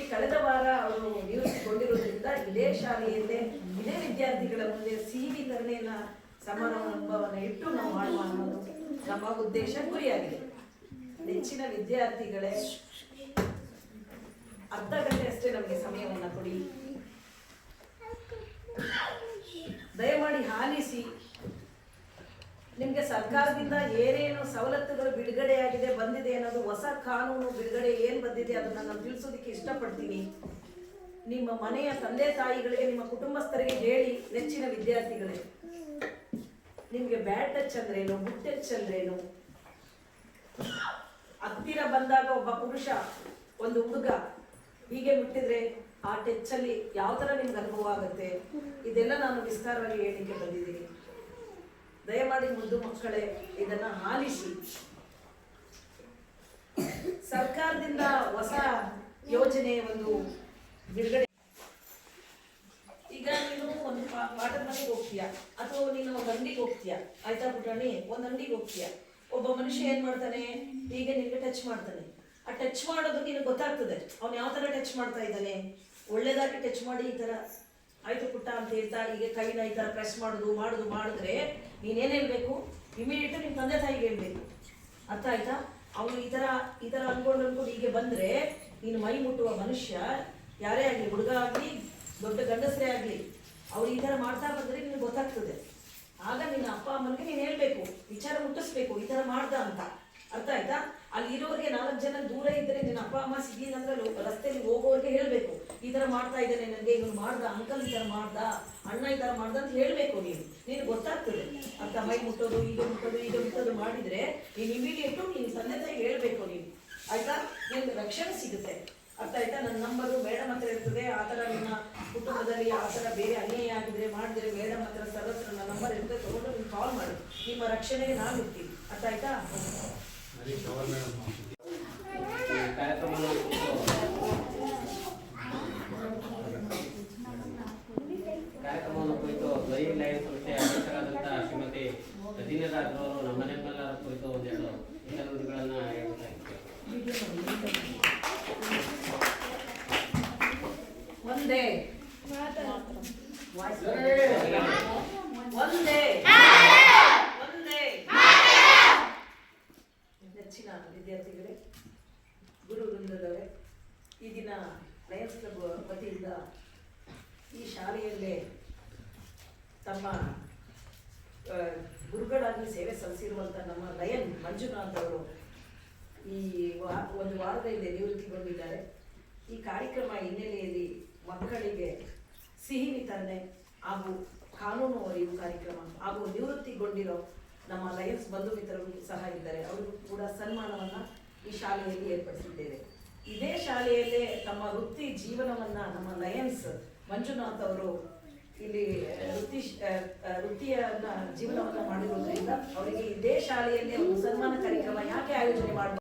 ನೋಡಿ ಕಳೆದ ವಾರ ಅವರು ನಿಯೋಜಿಸಿಕೊಂಡಿರುವುದರಿಂದ ಇದೇ ಶಾಲೆಯಲ್ಲೇ ಇದೇ ವಿದ್ಯಾರ್ಥಿಗಳ ಮುಂದೆ ಸಿಹಿ ವಿತರಣೆಯನ್ನ ಸಮಾರಂಭವನ್ನು ಇಟ್ಟು ನಾವು ಮಾಡುವ ಅನ್ನೋದು ನಮ್ಮ ಉದ್ದೇಶ ಗುರಿಯಾಗಿದೆ. ನೆಚ್ಚಿನ ವಿದ್ಯಾರ್ಥಿಗಳೇ, ಅರ್ಧ ಗಂಟೆ ಅಷ್ಟೇ ನಮಗೆ ಸಮಯವನ್ನ ಕೊಡಿ. ದಯಮಾಡಿ ಹಾಲಿಸಿ. ನಿಮ್ಗೆ ಸರ್ಕಾರದಿಂದ ಏನೇನು ಸವಲತ್ತುಗಳು ಬಿಡುಗಡೆಯಾಗಿದೆ, ಬಂದಿದೆ ಅನ್ನೋದು ಹೊಸ ಕಾನೂನು ಬಿಡುಗಡೆ ಏನ್ ಬಂದಿದೆ ಅದನ್ನ ನಾನು ತಿಳಿಸೋದಕ್ಕೆ ಇಷ್ಟಪಡ್ತೀನಿ. ನಿಮ್ಮ ಮನೆಯ ತಂದೆ ತಾಯಿಗಳಿಗೆ, ನಿಮ್ಮ ಕುಟುಂಬಸ್ಥರಿಗೆ ಹೇಳಿ, ನೆಚ್ಚಿನ ವಿದ್ಯಾರ್ಥಿಗಳೇ. ನಿಮ್ಗೆ ಬ್ಯಾಡ್ ಟಚ್ ಅಂದ್ರೇನು ಗುಡ್ ಟಚ್ ಅಂದ್ರೇನು? ಹತ್ತಿರ ಬಂದಾಗ ಒಬ್ಬ ಪುರುಷ, ಒಂದು ಹುಡುಗ, ಹೀಗೆ ಮುಟ್ಟಿದ್ರೆ ಆ ಟಚ್ ಅಲ್ಲಿ ಯಾವ ತರ ನಿಮ್ಗೆ ಅನುಭವ ಆಗುತ್ತೆ? ಇದೆಲ್ಲ ನಾನು ವಿಸ್ತಾರವಾಗಿ ಹೇಳಿಕೆ ಬಂದಿದ್ದೀನಿ. ದಯಮಾಡಿ ಮುದ್ದು ಮಕ್ಕಳೇ, ಇದನ್ನ ಆಲಿಸಿ. ಸರ್ಕಾರದಿಂದ ಹೊಸ ಯೋಜನೆ ಒಂದು ಬಿಡುಗಡೆ ಈಗ ನೀನು ಒಂದು ಪಾಠದ ಮನೆಗೆ ಹೋಗ್ತೀಯ? ಅಥವಾ ನೀನು ಒಂದು ಅಂಗಡಿಗೆ ಹೋಗ್ತೀಯ? ಆಯ್ತಾ ಪುಟಾಣಿ ಒಂದು ಅಂಗಡಿಗೆ ಹೋಗ್ತೀಯ? ಒಬ್ಬ ಮನುಷ್ಯ ಏನ್ ಮಾಡ್ತಾನೆ? ಹೀಗೆ ನಿನ್ಗೆ ಟಚ್ ಮಾಡ್ತಾನೆ. ಆ ಟಚ್ ಮಾಡೋದು ನಿನಗೆ ಗೊತ್ತಾಗ್ತದೆ. ಅವ್ನು ಯಾವ ತರ ಟಚ್ ಮಾಡ್ತಾ ಇದ್ದಾನೆ? ಒಳ್ಳೇದಾಗಿ ಟಚ್ ಮಾಡಿ ಈ ತರ ಆಯ್ತು ಪುಟ್ಟ ಅಂತ ಹೇಳ್ತಾ ಹೀಗೆ ಕೈನ ಈ ತರ ಪ್ರೆಸ್ ಮಾಡುದು ಮಾಡುದು, ಮಾಡಿದ್ರೆ ನೀನೇನ್ ಹೇಳ್ಬೇಕು? ಇಮಿಡಿಯೇಟ್ ನಿಮ್ ತಂದೆ ತಾಯಿಗೆ ಹೇಳ್ಬೇಕು. ಅರ್ಥ ಆಯ್ತಾ? ಅವನು ಈ ತರ ಈ ತರ ಅನ್ಕೊಂಡು ಅನ್ಕೊಂಡು ಹೀಗೆ ಬಂದ್ರೆ ನೀನು ಮೈ ಮುಟ್ಟುವ ಮನುಷ್ಯ, ಯಾರೇ ಆಗ್ಲಿ, ಹುಡುಗ ಆಗ್ಲಿ, ದೊಡ್ಡ ಗಂಡಸರೇ ಆಗ್ಲಿ, ಅವ್ರು ಈ ತರ ಮಾಡ್ತಾ ಬಂದ್ರೆ ನಿನ್ಗೆ ಗೊತ್ತಾಗ್ತದೆ. ಆಗ ನಿನ್ನ ಅಪ್ಪ, ಅಮ್ಮನಿಗೆ ನೀನ್ ಹೇಳ್ಬೇಕು, ವಿಚಾರ ಮುಟ್ಟಿಸ್ಬೇಕು, ಈ ತರ ಮಾಡ್ದ ಅಂತ. ಅರ್ಥ ಆಯ್ತಾ? ಅಲ್ಲಿ ಇರೋರಿಗೆ ನಾಲ್ಕು ಜನ ದೂರ ಇದ್ರೆ ನಿನ್ನ ಅಪ್ಪ, ಅಮ್ಮ ಸಿಗ್ಲಿಲ್ಲ ರಸ್ತೆಯಲ್ಲಿ ಹೋಗೋರಿಗೆ ಹೇಳ್ಬೇಕು, ಈ ತರ ಮಾಡ್ತಾ ಇದ್ದಾನೆ, ನನಗೆ ಇವನು ಮಾಡ್ದ ಅಂಕಲ್ ಈ ತರ ಮಾಡ್ದ, ಅಣ್ಣ ಈ ತರ ಮಾಡ್ದ ಅಂತ ಹೇಳ್ಬೇಕು ನೀನು. ನೀನು ಗೊತ್ತಾಗ್ತದೆ. ಅಂತ ಮೈ ಮುಟ್ಟೋದು ಈಗ ಮುಟ್ಟೋದು ಈಗ ಮುಟ್ಟೋದು ಮಾಡಿದ್ರೆ ನೀನು ಇಮಿಡಿಯೇಟು ನೀನು ತಂದೆ ತಾಯಿಗೆ ಹೇಳ್ಬೇಕು ನೀನು ಆಯ್ತಾ ನಿನ್ಗೆ ರಕ್ಷಣೆ ಸಿಗುತ್ತೆ. ಅರ್ಥ ಆಯ್ತಾ? ನನ್ನ ನಂಬರು ಮೇಡಮ್ ಹತ್ರ ಇರ್ತದೆ, ಆ ಥರ ನಿಮ್ಮ ಕುಟುಂಬದಲ್ಲಿ ಆ ಥರ ಬೇರೆ ಅನ್ಯಾಯ ಆಗಿದ್ರೆ ಮಾಡಿದ್ರೆ ಮೇಡಮ್ ಹತ್ರ ಸರ್ವತ್ರ ನನ್ನ ನಂಬರ್ ಇರ್ತದೆ ತಗೊಂಡು ನೀವು ಕಾಲ್ ಮಾಡಿ. ನಿಮ್ಮ ರಕ್ಷಣೆಗೆ ನಾನು ಇರ್ತೀನಿ. ಅರ್ಥ ಆಯ್ತಾ? ಕಾರ್ಯಕ್ರಮವನ್ನು ಕುರಿತು ಲೈವ್ ಲೈವ್ ಸಂಸ್ಥೆಯ ಅಧ್ಯಕ್ಷರಾದಂಥ ಶ್ರೀಮತಿ ಅವರು ಒಂದೇ. ಒಂದೇ. ಒಂದೇ. ನೆಚ್ಚಿನ ವಿದ್ಯಾರ್ಥಿಗಳೇ ಗುರು ವೃಂದದವರೇ ಈ ದಿನ ಲಯನ್ಸ್ ಕ್ಲಬ್ ವತಿಯಿಂದ ಈ ಶಾಲೆಯಲ್ಲೇ ತಮ್ಮ ಗುರುಗಳಾಗಿ ಸೇವೆ ಸಲ್ಲಿಸಿರುವಂಥ ನಮ್ಮ ಲಯನ್ ಮಂಜುನಾಥ್ ಅವರು ಈ ವಾ, ಒಂದು ವಾರದ ಹಿಂದೆ ನಿವೃತ್ತಿಗೊಂಡಿದ್ದಾರೆ ಈ ಕಾರ್ಯಕ್ರಮ ಹಿನ್ನೆಲೆಯಲ್ಲಿ ಮಕ್ಕಳಿಗೆ ಸಿಹಿ ವಿತರಣೆ ಹಾಗೂ ಕಾನೂನು ಅರಿವು ಕಾರ್ಯಕ್ರಮ ಹಾಗೂ ನಿವೃತ್ತಿಗೊಂಡಿರೋ ನಮ್ಮ ಲಯನ್ಸ್ ಬಂಧು ಮಿತ್ರರು ಸಹ ಇದ್ದಾರೆ. ಅವರು ಕೂಡ ಸನ್ಮಾನವನ್ನ ಈ ಶಾಲೆಯಲ್ಲಿ ಏರ್ಪಡಿಸಿದ್ದೇವೆ. ಇದೇ ಶಾಲೆಯಲ್ಲೇ ತಮ್ಮ ವೃತ್ತಿ ಜೀವನವನ್ನ ನಮ್ಮ ಲಯನ್ಸ್ ಮಂಜುನಾಥ್ ಅವರು ಇಲ್ಲಿ ವೃತ್ತಿ ವೃತ್ತಿಯನ್ನ ಜೀವನವನ್ನ ಮಾಡಿರೋದ್ರಿಂದ ಅವರಿಗೆ ಇದೇ ಶಾಲೆಯಲ್ಲಿ ಒಂದು ಸನ್ಮಾನ ಕಾರ್ಯಕ್ರಮ ಯಾಕೆ ಆಯೋಜನೆ ಮಾಡಬಹುದು